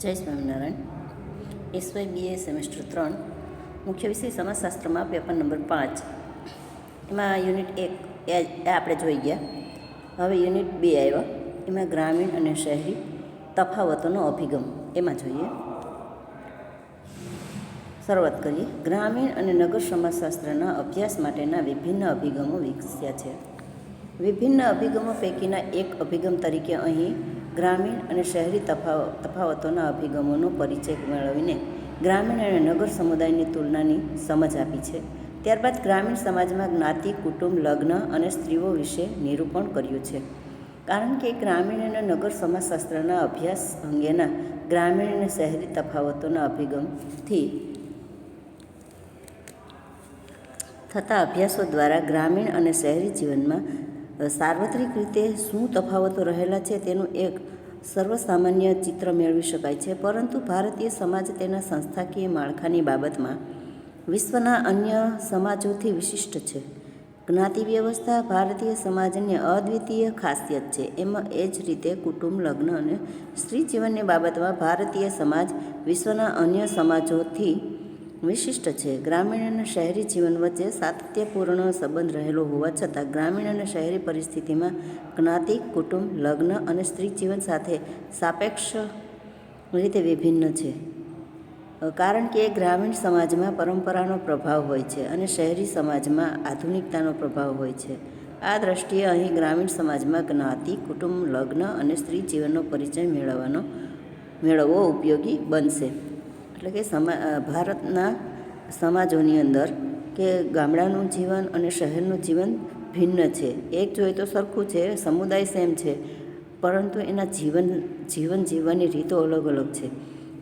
જય Swaminarayan. SY BA semester ત્રણ. મુખ્ય વિષય સમાજશાસ્ત્રમાં પેપર નંબર પાંચ. એમાં યુનિટ એક એ એ આપણે જોઈ ગયા. હવે યુનિટ બે આવ્યો. એમાં ગ્રામીણ અને શહેરી તફાવતોનો અભિગમ. એમાં જોઈએ. શરૂઆત કરીએ. ગ્રામીણ અને નગર સમાજશાસ્ત્રના અભ્યાસ માટેના વિભિન્ન અભિગમો વિકસ્યા છે. વિભિન્ન અભિગમો પૈકીના એક અભિગમ તરીકે અહીં ગ્રામીણ અને શહેરી તફાવ, તફાવતોના અભિગમોનો પરિચય મેળવીને ગ્રામીણ અને નગર સમુદાયની તુલનાની સમજ આપી છે. ત્યારબાદ ગ્રામીણ સમાજમાં જ્ઞાતિ, કુટુંબ, લગ્ન અને સ્ત્રીઓ વિશે નિરૂપણ કર્યું છે. કારણ કે ગ્રામીણ અને નગર સમાજશાસ્ત્રના અભ્યાસ અંગેના ગ્રામીણ અને શહેરી તફાવતોના અભિગમથી થતા અભ્યાસો દ્વારા ગ્રામીણ અને શહેરી જીવનમાં સાર્વત્રિક રીતે શું તફાવતો રહેલા છે તેનું એક સર્વસામાન્ય ચિત્ર મેળવી શકાય છે. પરંતુ ભારતીય સમાજ તેના સંસ્થાકીય માળખાની બાબતમાં વિશ્વના અન્ય સમાજોથી વિશિષ્ટ છે. જ્ઞાતિ વ્યવસ્થા ભારતીય સમાજની અદ્વિતીય ખાસિયત છે. એમાં એ જ રીતે કુટુંબ, લગ્ન અને સ્ત્રી જીવનની બાબતમાં ભારતીય સમાજ વિશ્વના અન્ય સમાજોથી વિશિષ્ટ છે. ગ્રામીણ અને શહેરી જીવન વચ્ચે સાતત્યપૂર્ણ સંબંધ રહેલો હોવા છતાં ગ્રામીણ અને શહેરી પરિસ્થિતિમાં જ્ઞાતિ, કુટુંબ, લગ્ન અને સ્ત્રી જીવન સાથે સાપેક્ષ રીતે વિભિન્ન છે. કારણ કે ગ્રામીણ સમાજમાં પરંપરાનો પ્રભાવ હોય છે અને શહેરી સમાજમાં આધુનિકતાનો પ્રભાવ હોય છે. આ દ્રષ્ટિએ અહીં ગ્રામીણ સમાજમાં જ્ઞાતિ, કુટુંબ, લગ્ન અને સ્ત્રી જીવનનો પરિચય મેળવવાનો, મેળવવો ઉપયોગી બનશે. એટલે કે સમા ભારતના સમાજોની અંદર કે ગામડાનું જીવન અને શહેરનું જીવન ભિન્ન છે. એક જોઈએ તો સરખું છે, સમુદાય સેમ છે, પરંતુ એના જીવન જીવન જીવવાની રીતો અલગ અલગ છે.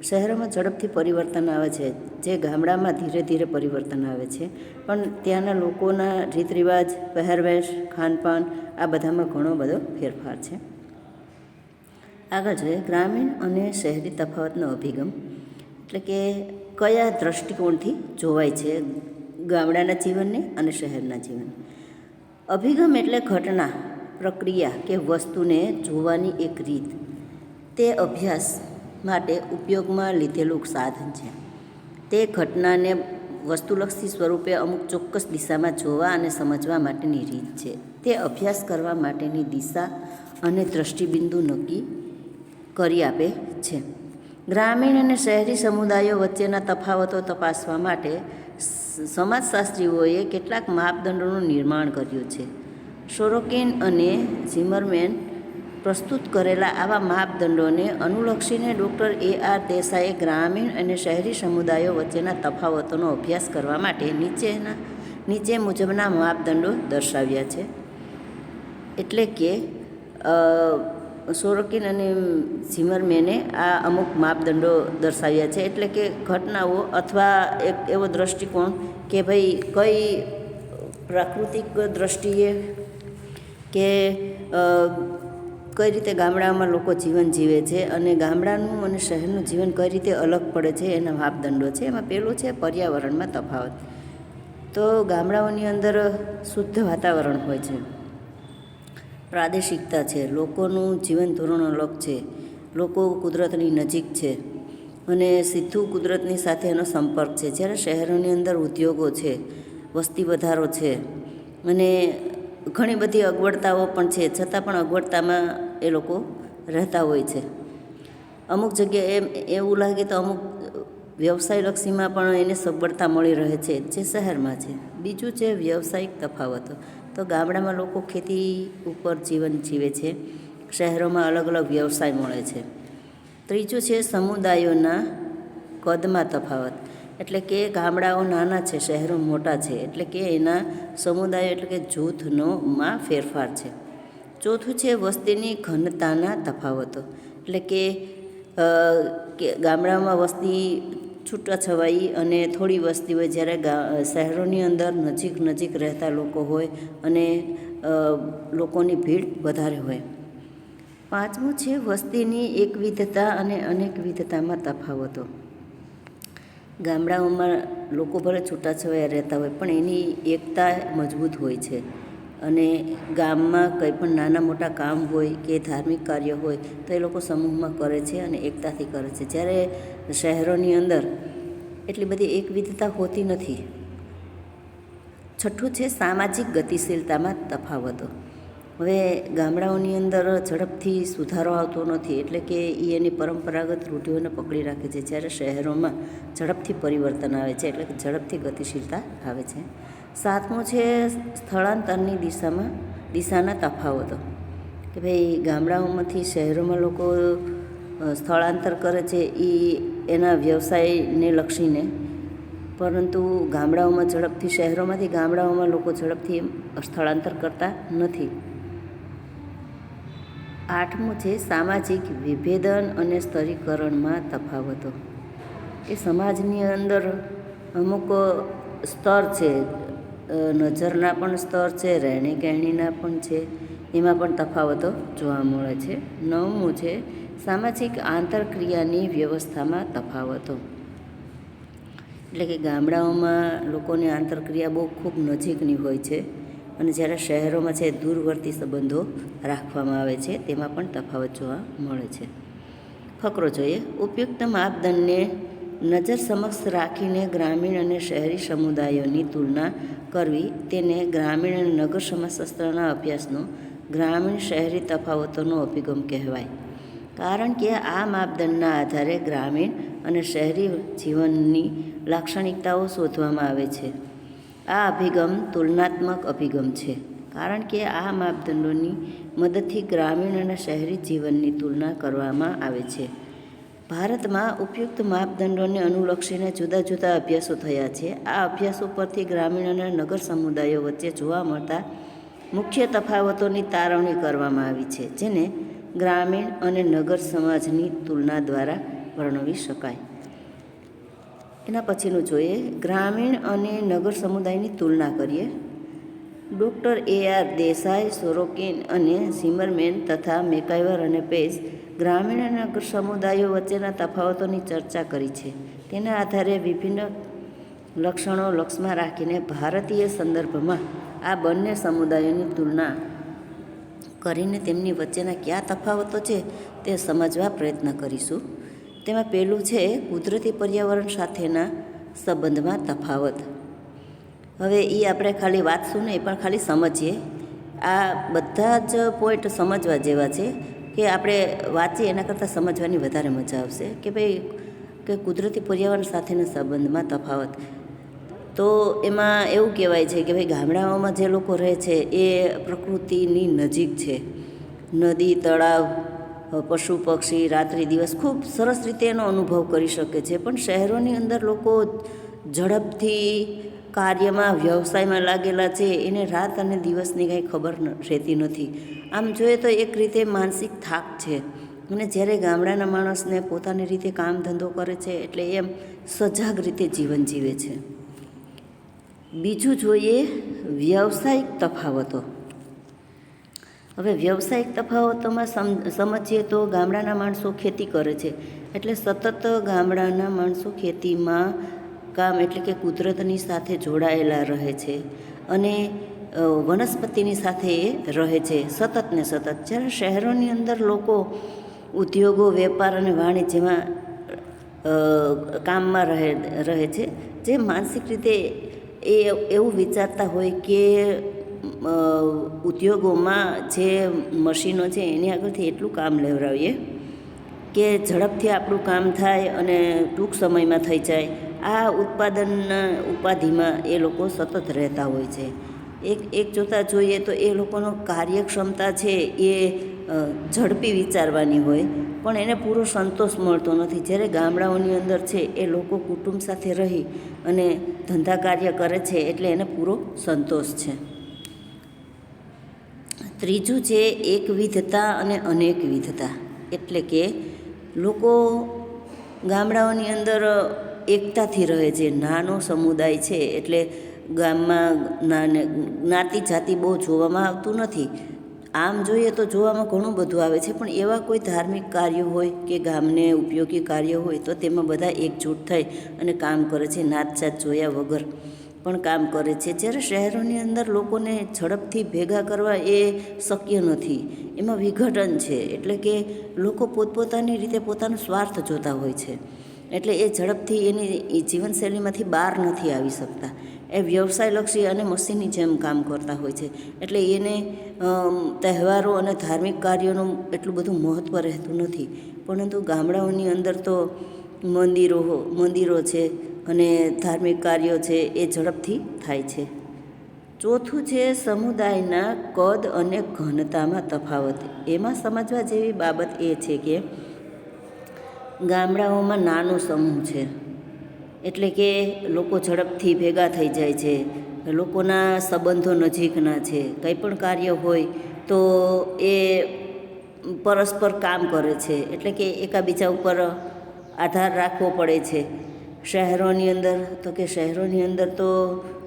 શહેરોમાં ઝડપથી પરિવર્તન આવે છે, જે ગામડામાં ધીરે ધીરે પરિવર્તન આવે છે. પણ ત્યાંના લોકોના રીત રિવાજ પહેરવેશ, ખાનપાન, આ બધામાં ઘણો બધો ફેરફાર છે. આગળ જોઈએ, ગ્રામીણ અને શહેરી તફાવતનો અભિગમ. એટલે કે કયા દૃષ્ટિકોણથી જોવાય છે ગામડાના જીવનને અને શહેરના જીવન અભિગમ એટલે ઘટના, પ્રક્રિયા કે વસ્તુને જોવાની એક રીત. તે અભ્યાસ માટે ઉપયોગમાં લીધેલું સાધન છે. તે ઘટનાને વસ્તુલક્ષી સ્વરૂપે અમુક ચોક્કસ દિશામાં જોવા અને સમજવા માટેની રીત છે. તે અભ્યાસ કરવા માટેની દિશા અને દ્રષ્ટિબિંદુ નક્કી કરી આપે છે. ગ્રામીણ અને શહેરી સમુદાયો વચ્ચેના તફાવતો તપાસવા માટે સમાજશાસ્ત્રીઓએ કેટલાક માપદંડોનું નિર્માણ કર્યું છે. સોરોકિન અને ઝિમરમેન પ્રસ્તુત કરેલા આવા માપદંડોને અનુલક્ષીને ડૉક્ટર એ આર દેસાઈએ ગ્રામીણ અને શહેરી સમુદાયો વચ્ચેના તફાવતોનો અભ્યાસ કરવા માટે નીચેના, નીચે મુજબના માપદંડો દર્શાવ્યા છે. એટલે કે સોરોકિન અને ઝિમરમેને આ અમુક માપદંડો દર્શાવ્યા છે. એટલે કે ઘટનાઓ અથવા એક એવો દૃષ્ટિકોણ કે ભાઈ કઈ પ્રાકૃતિક દ્રષ્ટિએ કે કઈ રીતે ગામડામાં લોકો જીવન જીવે છે અને ગામડાનું અને શહેરનું જીવન કઈ રીતે અલગ પડે છે એના માપદંડો છે. એમાં પહેલું છે પર્યાવરણમાં તફાવત. તો ગામડાઓની અંદર શુદ્ધ વાતાવરણ હોય છે. પ્રાદેશિકતા છે. લોકોનું જીવન ધોરણ અલગ છે. લોકો કુદરતની નજીક છે અને સીધું કુદરતની સાથે એનો સંપર્ક છે. જ્યારે શહેરોની અંદર ઉદ્યોગો છે, વસ્તી વધારો છે અને ઘણી બધી અગવડતાઓ પણ છે, છતાં પણ અગવડતામાં એ લોકો રહેતા હોય છે. અમુક જગ્યાએ એવું લાગે તો અમુક વ્યવસાયલક્ષીમાં પણ એને સગવડતા મળી રહે છે જે શહેરમાં છે. બીજું છે વ્યવસાયિક તફાવતો. તો ગામડામાં લોકો ખેતી ઉપર જીવન જીવે છે. શહેરોમાં અલગ અલગ વ્યવસાય મળે છે. ત્રીજું છે સમુદાયોના કદમાં તફાવત. એટલે કે ગામડાઓ નાના છે, શહેરો મોટા છે. એટલે કે એના સમુદાયો એટલે કે જૂથનો માં ફેરફાર છે. ચોથું છે વસ્તીની ઘનતાના તફાવતો. એટલે કે ગામડામાં વસ્તી છૂટાછવાઈ અને થોડી વસ્તી હોય જ્યારે ગા શહેરોની અંદર નજીક નજીક રહેતા લોકો હોય અને લોકોની ભીડ વધારે હોય. પાંચમું છે વસ્તીની એકવિધતા અને અનેકવિધતામાં તફાવતો. ગામડાઓમાં લોકો ભલે છૂટાછવાયા રહેતા હોય પણ એની એકતા મજબૂત હોય છે અને ગામમાં કંઈ પણ નાના મોટા કામ હોય કે ધાર્મિક કાર્ય હોય તો એ લોકો સમૂહમાં કરે છે અને એકતાથી કરે છે. જ્યારે શહેરોની અંદર એટલી બધી એકવિધતા હોતી નથી. છઠ્ઠું છે સામાજિક ગતિશીલતામાં તફાવતો. હવે ગામડાઓની અંદર ઝડપથી સુધારો આવતો નથી, એટલે કે એ એની પરંપરાગત રૂઢિઓને પકડી રાખે છે, જ્યારે શહેરોમાં ઝડપથી પરિવર્તન આવે છે, એટલે કે ઝડપથી ગતિશીલતા આવે છે. સાતમું છે સ્થળાંતરની દિશામાં, દિશાના તફાવતો. કે ભાઈ ગામડાઓમાંથી શહેરોમાં લોકો સ્થળાંતર કરે છે એ એના વ્યવસાયને લક્ષીને. પરંતુ ગામડાઓમાં ઝડપથી, શહેરોમાંથી ગામડાઓમાં લોકો ઝડપથી સ્થળાંતર કરતા નથી. આઠમું છે સામાજિક વિભેદન અને સ્તરીકરણમાં તફાવતો. કે સમાજની અંદર અમુક સ્તર છે. નજરના પણ સ્તર છે રહેણી કહેણીના પણ છે. એમાં પણ તફાવતો જોવા મળે છે. નવમું છે સામાજિક આંતરક્રિયાની વ્યવસ્થામાં તફાવતો. એટલે કે ગામડાઓમાં લોકોની આંતરક્રિયા બહુ ખૂબ નજીકની હોય છે અને જ્યારે શહેરોમાં છે દૂરવર્તી સંબંધો રાખવામાં આવે છે તેમાં પણ તફાવત જોવા મળે છે. ફકરો જોઈએ, ઉપયુક્ત માપદંડને નજર સમક્ષ રાખીને ગ્રામીણ અને શહેરી સમુદાયોની તુલના કરવી, તેને ગ્રામીણ અને નગર સમાજશાસ્ત્રના અભ્યાસનો ગ્રામીણ શહેરી તફાવતોનો અભિગમ કહેવાય. કારણ કે આ માપદંડના આધારે ગ્રામીણ અને શહેરી જીવનની લાક્ષણિકતાઓ શોધવામાં આવે છે. આ અભિગમ તુલનાત્મક અભિગમ છે, કારણ કે આ માપદંડોની મદદથી ગ્રામીણ અને શહેરી જીવનની તુલના કરવામાં આવે છે. ભારતમાં ઉપયુક્ત માપદંડોને અનુલક્ષીને જુદા જુદા અભ્યાસો થયા છે. આ અભ્યાસો પરથી ગ્રામીણ અને નગર સમુદાયો વચ્ચે જોવા મળતા મુખ્ય તફાવતોની તારવણી કરવામાં આવી છે, જેને ગ્રામીણ અને નગર સમાજની તુલના દ્વારા વર્ણવી શકાય. એના પછીનું જોઈએ, ગ્રામીણ અને નગર સમુદાયની તુલના કરીએ. Doctor A R Desai, Sorokin અને ઝિમરમેન તથા મેકાઈવર અને પેસ ગ્રામીણ અને નગર સમુદાયો વચ્ચેના તફાવતોની ચર્ચા કરી છે. તેના આધારે વિભિન્ન લક્ષણો લક્ષમાં રાખીને ભારતીય સંદર્ભમાં આ બંને સમુદાયોની તુલના કરીને તેમની વચ્ચેના કયા તફાવતો છે તે સમજવા પ્રયત્ન કરીશું. તેમાં પહેલું છે કુદરતી પર્યાવરણ સાથેના સંબંધમાં તફાવત. હવે એ આપણે ખાલી વાંચશું નહીં પણ ખાલી સમજીએ. આ બધા જ પોઈન્ટ સમજવા જેવા છે કે આપણે વાંચીએ એના કરતાં સમજવાની વધારે મજા આવશે કે ભાઈ, કે કુદરતી પર્યાવરણ સાથેના સંબંધમાં તફાવત. તો એમાં એવું કહેવાય છે કે ભાઈ ગામડાઓમાં જે લોકો રહે છે, એ પ્રકૃતિની નજીક છે. નદી, તળાવ, પશુ, પક્ષી રાત્રિ દિવસ ખૂબ સરસ રીતે એનો અનુભવ કરી શકે છે. પણ શહેરોની અંદર લોકો ઝડપથી કાર્યમાં, વ્યવસાયમાં લાગેલા છે, એને રાત અને દિવસની કાંઈ ખબર રહેતી નથી. આમ જોઈએ તો એક રીતે માનસિક થાક છે. અને જ્યારે ગામડાના માણસને પોતાની રીતે કામ ધંધો કરે છે, એટલે એમ સજાગ રીતે જીવન જીવે છે. બીજું જોઈએ વ્યવસાયિક તફાવતો. હવે વ્યવસાયિક તફાવતોમાં સમ, સમજીએ તો ગામડાના માણસો ખેતી કરે છે. એટલે સતત ગામડાના માણસો ખેતીમાં કામ એટલે કે કુદરતની સાથે જોડાયેલા રહે છે અને વનસ્પતિની સાથે રહે છે સતત ને સતત. જ્યારે શહેરોની અંદર લોકો ઉદ્યોગો, વેપાર અને વાણિજ્યમાં કામમાં રહે રહે છે, જે માનસિક રીતે એ એવું વિચારતા હોય કે ઉદ્યોગોમાં જે મશીનો છે એની આગળથી એટલું કામ લેવડાવીએ કે ઝડપથી આપણું કામ થાય અને ટૂંક સમયમાં થઈ જાય. આ ઉત્પાદનના ઉપાધિમાં એ લોકો સતત રહેતા હોય છે. એક એક જોતાં જોઈએ તો એ લોકોનો કાર્યક્ષમતા છે એ ઝડપી વિચારવાની હોય, પણ એને પૂરો સંતોષ મળતો નથી. જ્યારે ગામડાઓની અંદર છે એ લોકો કુટુંબ સાથે રહી અને ધંધા કાર્ય કરે છે એટલે એને પૂરો સંતોષ છે. ત્રીજું છે એકવિધતા અને અનેકવિધતા. એટલે કે લોકો ગામડાઓની અંદર એકતાથી રહે છે, નાનો સમુદાય છે, એટલે ગામમાં જ્ઞાતિ જાતિ બહુ જોવામાં આવતું નથી. આમ જોઈએ તો જોવામાં ઘણું બધું આવે છે, પણ એવા કોઈ ધાર્મિક કાર્યો હોય કે ગામને ઉપયોગી કાર્ય હોય તો તેમાં બધા એકજૂટ થઈ અને કામ કરે છે નાતજાત જોયા વગર. પણ કામ કરે છે. જ્યારે શહેરોની અંદર લોકોને ઝડપથી ભેગા કરવા એ શક્ય નથી. એમાં વિઘટન છે, એટલે કે લોકો પોતપોતાની રીતે પોતાનો સ્વાર્થ જોતા હોય છે. એટલે એ ઝડપથી એની જીવનશૈલીમાંથી બહાર નથી આવી શકતા. એ વ્યવસાયલક્ષી અને મશીનની જેમ કામ કરતા હોય છે. એટલે એને તહેવારો અને ધાર્મિક કાર્યોનું એટલું બધું મહત્ત્વ રહેતું નથી. પરંતુ ગામડાઓની અંદર તો મંદિરો મંદિરો છે અને ધાર્મિક કાર્યો છે એ ઝડપથી થાય છે. ચોથું છે સમુદાયના કદ અને ઘનતામાં તફાવત. એમાં સમજવા જેવી બાબત એ છે કે ગામડાઓમાં નાનો સમૂહ છે. એટલે કે લોકો ઝડપથી ભેગા થઈ જાય છે, લોકોના સંબંધો નજીકના છે, કંઈ પણ કાર્ય હોય તો એ પરસ્પર કામ કરે છે, એટલે કે એકાબીજા ઉપર આધાર રાખવો પડે છે. શહેરોની અંદર, તો કે શહેરોની અંદર તો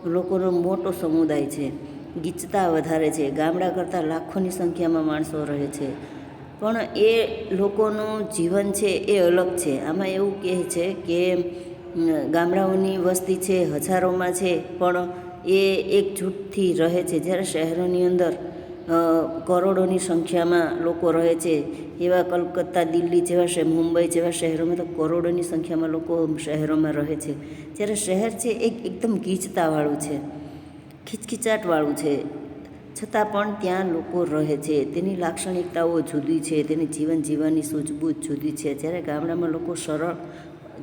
લોકોનો મોટો સમુદાય છે, ગીચતા વધારે છે, ગામડા કરતાં લાખોની સંખ્યામાં માણસો રહે છે. પણ એ લોકોનું જીવન છે એ અલગ છે, આમાં એવું કહે છે કે ગામડાઓની વસ્તી છે, હજારોમાં છે, પણ એ એકજૂટથી રહે છે. જ્યારે શહેરોની અંદર કરોડોની સંખ્યામાં લોકો રહે છે. એવા કલકત્તા, દિલ્હી જેવા શહેર, મુંબઈ જેવા શહેરોમાં તો કરોડોની સંખ્યામાં લોકો શહેરોમાં રહે છે. જ્યારે શહેર છે, એક એકદમ ગીચતાવાળું છે, ખીચખીચાટવાળું છે. છતાં પણ ત્યાં લોકો રહે છે. તેની લાક્ષણિકતાઓ જુદી છે. તેની જીવન જીવવાની સૂઝબૂઝ જુદી છે. જ્યારે ગામડામાં લોકો સરળ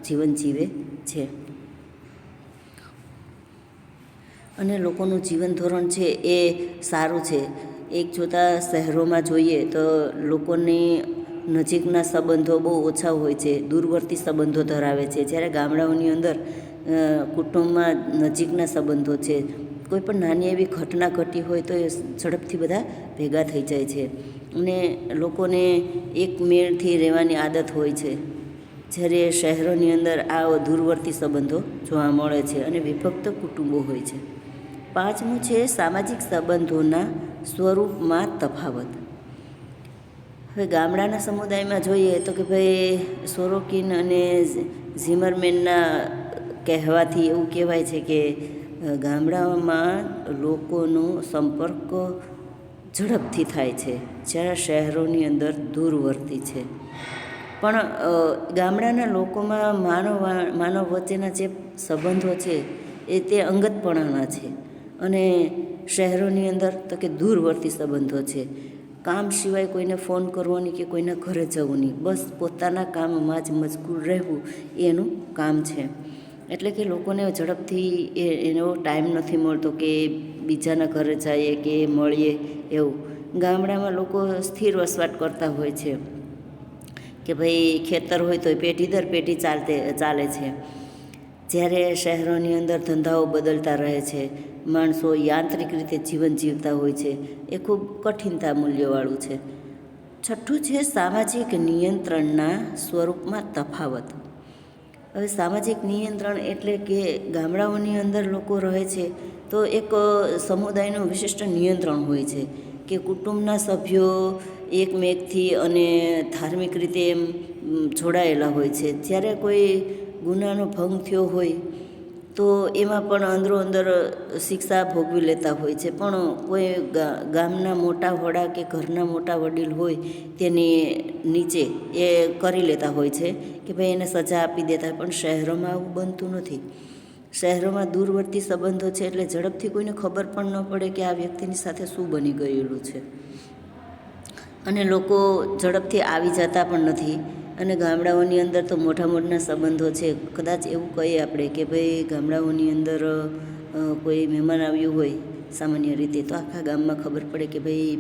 જીવન જીવે છે. અને લોકોનું જીવન ધોરણ છે એ સારું છે. એક જોતાં શહેરોમાં જોઈએ તો લોકોની નજીકના સંબંધો બહુ ઓછા હોય છે, દૂરવર્તી સંબંધો ધરાવે છે. જ્યારે ગામડાઓની અંદર કુટુંબમાં નજીકના સંબંધો છે. કોઈ પણ નાની એવી ઘટના ઘટી હોય તો એ ઝડપથી બધા ભેગા થઈ જાય છે. અને લોકોને એક મેળથી રહેવાની આદત હોય છે. જ્યારે શહેરોની અંદર આ દૂરવર્તી સંબંધો જોવા મળે છે અને વિભક્ત કુટુંબો હોય છે. પાંચમું છે સામાજિક સંબંધોના સ્વરૂપમાં તફાવત. હવે ગામડાના સમુદાયમાં જોઈએ તો કે ભાઈ સોરોકિન અને ઝીમરમેનના કહેવાથી એવું કહેવાય છે કે ગામડાઓમાં લોકોનો સંપર્ક ઝડપથી થાય છે જ્યારે શહેરોની અંદર દૂરવર્તી છે. પણ ગામડાના લોકોમાં માનવ માનવ વચ્ચેના જે સંબંધો છે, એ તે અંગતપણાના છે. અને શહેરોની અંદર તો કે દૂરવર્તી સંબંધો છે. કામ સિવાય કોઈને ફોન કરવો નહીં કે કોઈના ઘરે જવું નહીં. બસ પોતાના કામમાં જ મજગૂર રહેવું એનું કામ છે. એટલે કે લોકોને ઝડપથી એ, એનો ટાઈમ નથી મળતો કે બીજાના ઘરે જઈએ કે મળીએ એવું. ગામડામાં લોકો સ્થિર વસવાટ કરતા હોય છે. કે ભાઈ ખેતર હોય તો પેઢી દર પેઢી ચાલતે, ચાલે છે. જ્યારે શહેરોની અંદર ધંધાઓ બદલતા રહે છે, માણસો યાંત્રિક રીતે જીવન જીવતા હોય છે, એ ખૂબ કઠિનતા મૂલ્યવાળું છે. છઠ્ઠું છે સામાજિક નિયંત્રણના સ્વરૂપમાં તફાવત. હવે સામાજિક નિયંત્રણ એટલે કે ગામડાઓની અંદર લોકો રહે છે, તો એક સમુદાયનું વિશિષ્ટ નિયંત્રણ હોય છે. કે કુટુંબના સભ્યો એકમેકથી અને ધાર્મિક રીતે એમ જોડાયેલા હોય છે. જ્યારે કોઈ ગુનાનો ભંગ થયો હોય, તો એમાં પણ અંદરો અંદર શિક્ષા ભોગવી લેતા હોય છે. પણ કોઈ ગામના મોટા વડા કે ઘરના મોટા વડીલ હોય, તેની નીચે એ કરી લેતા હોય છે કે ભાઈ એને સજા આપી દેતા. પણ શહેરોમાં આવું બનતું નથી. શહેરોમાં દૂરવર્તી સંબંધો છે એટલે ઝડપથી કોઈને ખબર પણ ન પડે કે આ વ્યક્તિની સાથે શું બની ગયેલું છે. અને લોકો ઝડપથી આવી જતા પણ નથી. અને ગામડાઓની અંદર તો મોટા મોટા સંબંધો છે. કદાચ એવું કહીએ આપણે કે ભાઈ ગામડાઓની અંદર કોઈ મહેમાન આવ્યું હોય સામાન્ય રીતે, તો આખા ગામમાં ખબર પડે કે ભાઈ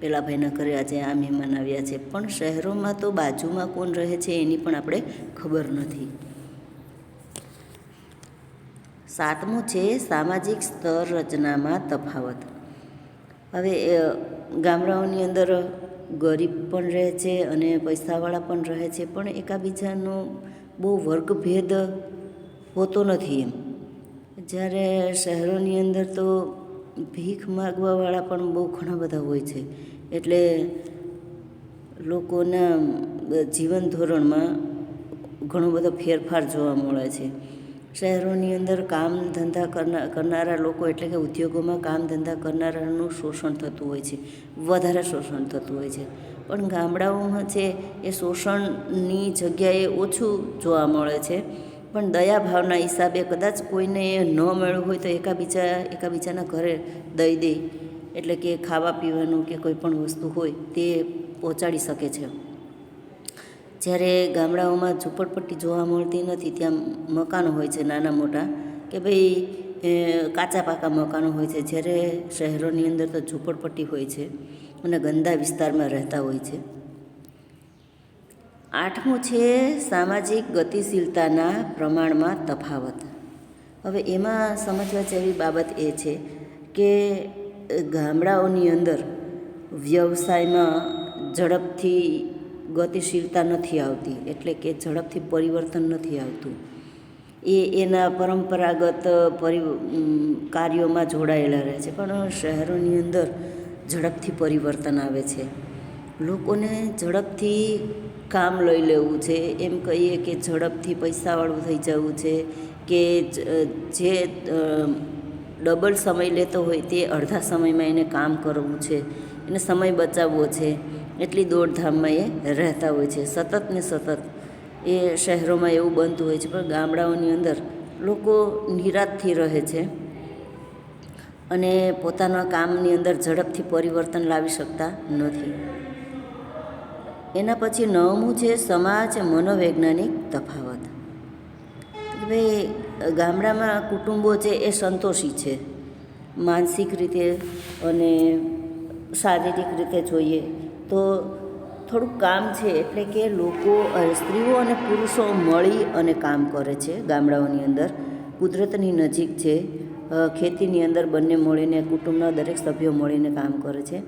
પેલા ભાઈના ઘરે આજે આ મહેમાન આવ્યા છે. પણ શહેરોમાં તો બાજુમાં કોણ રહે છે એની પણ આપણે ખબર નથી. સાતમું છે સામાજિક સ્તર રચનામાં તફાવત. હવે ગામડાઓની અંદર ગરીબ પણ રહે છે અને પૈસાવાળા પણ રહે છે, પણ એકાબીજાનો બહુ વર્ગભેદ હોતો નથી એમ. જ્યારે શહેરોની અંદર તો ભીખ માગવાવાળા પણ બહુ ઘણા બધા હોય છે. એટલે લોકોના જીવન ધોરણમાં ઘણો બધો ફેરફાર જોવા મળે છે. શહેરોની અંદર કામ ધંધા કરનાર લોકો એટલે કે ઉદ્યોગોમાં કામ ધંધા કરનારાનું શોષણ થતું હોય છે. વધારે શોષણ થતું હોય છે. પણ ગામડાઓમાં છે એ શોષણની જગ્યાએ ઓછું જોવા મળે છે. પણ દયા ભાવના હિસાબે કદાચ કોઈને ન મળ્યું હોય તો એકાબીજા એકાબીજાના ઘરે દઈ દે. એટલે કે ખાવા પીવાનું કે કોઈ પણ વસ્તુ હોય તે પહોંચાડી શકે છે. જ્યારે ગામડાઓમાં ઝૂંપડપટ્ટી જોવા મળતી નથી, ત્યાં મકાનો હોય છે, નાના મોટા, કે ભાઈ કાચા પાકા મકાનો હોય છે, જ્યારે શહેરોની અંદર તો ઝૂંપડપટ્ટી હોય છે અને ગંદા વિસ્તારમાં રહેતા હોય છે. આઠમું છે સામાજિક ગતિશીલતાના પ્રમાણમાં તફાવત. હવે એમાં સમજવા જેવી બાબત એ છે કે, ગામડાઓની અંદર વ્યવસાયમાં ઝડપથી ગતિશીલતા નથી આવતી, એટલે કે ઝડપથી પરિવર્તન નથી આવતું. એ એના પરંપરાગત પરિ કાર્યોમાં જોડાયેલા રહે છે. પણ શહેરોની અંદર ઝડપથી પરિવર્તન આવે છે. લોકોને ઝડપથી કામ લઈ લેવું છે. એમ કહીએ કે ઝડપથી પૈસાવાળું થઈ જવું છે કે જે ડબલ સમય લેતો હોય તે અડધા સમયમાં એને કામ કરવું છે. એને સમય બચાવવો છે. એટલી દોડધામમાં એ રહેતા હોય છે. સતત ને સતત એ શહેરોમાં એવું બનતું હોય છે, પણ ગામડાઓની અંદર લોકો નિરાતથી રહે છે અને પોતાના કામની અંદર ઝડપથી પરિવર્તન લાવી શકતા નથી. એના પછી નવમું છે સમાજ મનોવૈજ્ઞાનિક તફાવત. ભાઈ, ગામડામાં કુટુંબો છે એ સંતોષી છે. માનસિક રીતે અને શારીરિક રીતે જોઈએ તો થોડુંક કામ છે એટલે કે લોકો સ્ત્રીઓ અને પુરુષો મળી અને કામ કરે છે ગામડાઓની અંદર. કુદરતની નજીક છે. ખેતીની અંદર બંને મળીને, કુટુંબના દરેક સભ્યો મળીને કામ કરે છે.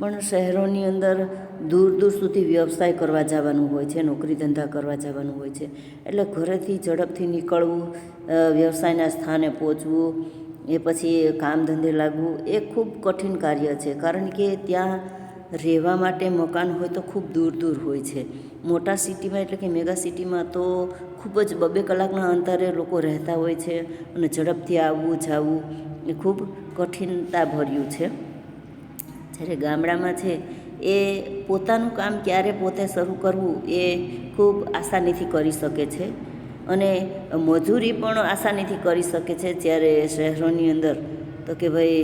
પણ શહેરોની અંદર દૂર દૂર સુધી વ્યવસાય કરવા જવાનું હોય છે, નોકરી ધંધા કરવા જવાનું હોય છે. એટલે ઘરેથી ઝડપથી નીકળવું વ્યવસાયના સ્થાને પહોંચવું, એ પછી કામ ધંધે લાગવું, એ ખૂબ કઠિન કાર્ય છે. કારણ કે ત્યાં રહેવા માટે મકાન હોય તો ખૂબ દૂર દૂર હોય છે. મોટા સિટીમાં એટલે કે મેગા સિટીમાં તો ખૂબ જ બબે કલાકના અંતરે લોકો રહેતા હોય છે અને ઝડપથી આવવું, જવું એ ખૂબ કઠિનતા ભર્યું છે. જ્યારે ગામડામાં છે એ પોતાનું કામ ક્યારે પોતે શરૂ કરવું એ ખૂબ આસાનીથી કરી શકે છે અને મજૂરી પણ આસાનીથી કરી શકે છે જ્યારે શહેરોની અંદર. તો કે ભાઈ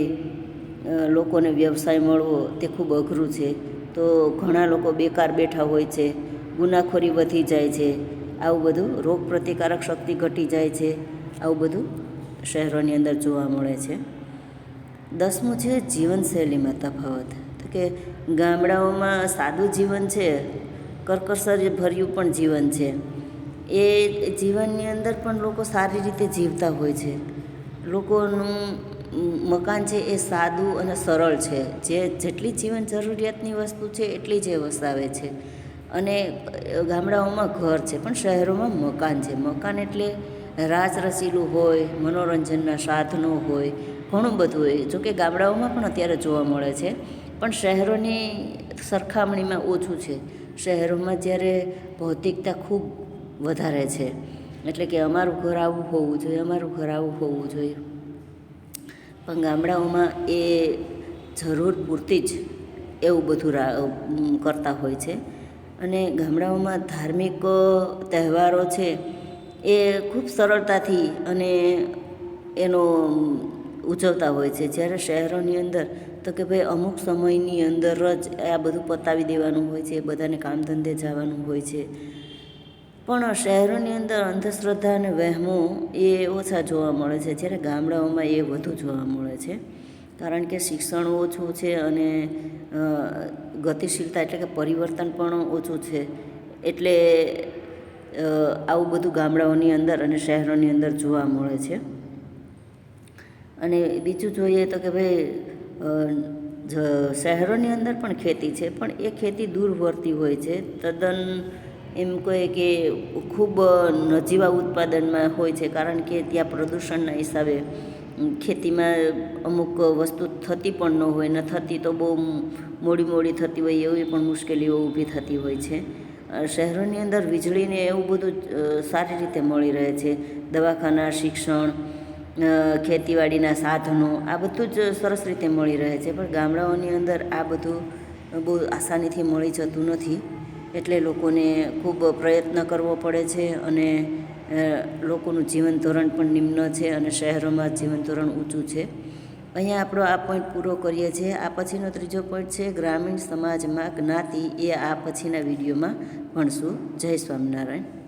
લોકોને વ્યવસાય મળવો તે ખૂબ અઘરું છે. તો ઘણા લોકો બેકાર બેઠા હોય છે, ગુનાખોરી વધી જાય છે, આવું બધું રોગ પ્રતિકારક શક્તિ ઘટી જાય છે, આવું બધું શહેરોની અંદર જોવા મળે છે. દસમું છે જીવનશૈલીમાં તફાવત તો કે ગામડાઓમાં સાદું જીવન છે કરકસર ભર્યું પણ જીવન છે. એ જીવનની અંદર પણ લોકો સારી રીતે જીવતા હોય છે. લોકોનું મકાન છે એ સાદું અને સરળ છે. જે જેટલી જીવન જરૂરિયાતની વસ્તુ છે એટલી જ એ વસાવે છે. અને ગામડાઓમાં ઘર છે, પણ શહેરોમાં મકાન છે. મકાન એટલે રાજ રસીલું હોય, મનોરંજનના સાધનો હોય, ઘણું બધું હોય. જોકે ગામડાઓમાં પણ અત્યારે જોવા મળે છે. પણ શહેરોની સરખામણીમાં ઓછું છે. શહેરોમાં જ્યારે ભૌતિકતા ખૂબ વધારે છે. એટલે કે અમારું ઘર આવું હોવું જોઈએ, અમારું ઘર આવું હોવું જોઈએ. પણ ગામડાઓમાં એ જરૂર પૂરતી જ એવું બધું કરતા હોય છે. અને ગામડાઓમાં ધાર્મિક તહેવારો છે એ ખૂબ સરળતાથી અને એનો ઉજવતા હોય છે. જ્યારે શહેરોની અંદર તો કે ભાઈ અમુક સમયની અંદર જ આ બધું પતાવી દેવાનું હોય છે, બધાને કામ ધંધે જવાનું હોય છે. પણ શહેરોની અંદર અંધશ્રદ્ધા અને વહેમો એ ઓછા જોવા મળે છે. જ્યારે ગામડાઓમાં એ વધુ જોવા મળે છે. કારણ કે શિક્ષણ ઓછું છે અને ગતિશીલતા એટલે કે પરિવર્તન પણ ઓછું છે. એટલે આવું બધું ગામડાઓની અંદર અને શહેરોની અંદર જોવા મળે છે. અને બીજું જોઈએ તો કે ભાઈ શહેરોની અંદર પણ ખેતી છે. પણ એ ખેતી દૂર વર્તી હોય છે. તદ્દન એમ કહે કે ખૂબ નજીવા ઉત્પાદનમાં હોય છે, કારણ કે ત્યાં પ્રદૂષણના હિસાબે ખેતીમાં અમુક વસ્તુ થતી પણ ન હોય, ન થતી તો બહુ મોડી મોડી થતી હોય એવી પણ મુશ્કેલીઓ ઊભી થતી હોય છે. શહેરોની અંદર વીજળીને એવું બધું સારી રીતે મળી રહે છે. દવાખાના, શિક્ષણ ખેતીવાડીના સાધનો, આ બધું જ સરસ રીતે મળી રહે છે. પણ ગામડાઓની અંદર આ બધું બહુ આસાનીથી મળી જતું નથી. એટલે લોકોને ખૂબ પ્રયત્ન કરવો પડે છે અને લોકોનું જીવન ધોરણ પણ નિમ્ન છે અને શહેરોમાં જીવન ધોરણ ઊંચું છે. અહીંયા આપણો આ પોઈન્ટ પૂરો કરીએ છીએ. આ પછીનો ત્રીજો પોઈન્ટ છે, ગ્રામીણ સમાજમાં જ્ઞાતિ એ આ પછીના વિડીયોમાં ભણશું. જય સ્વામિનારાયણ.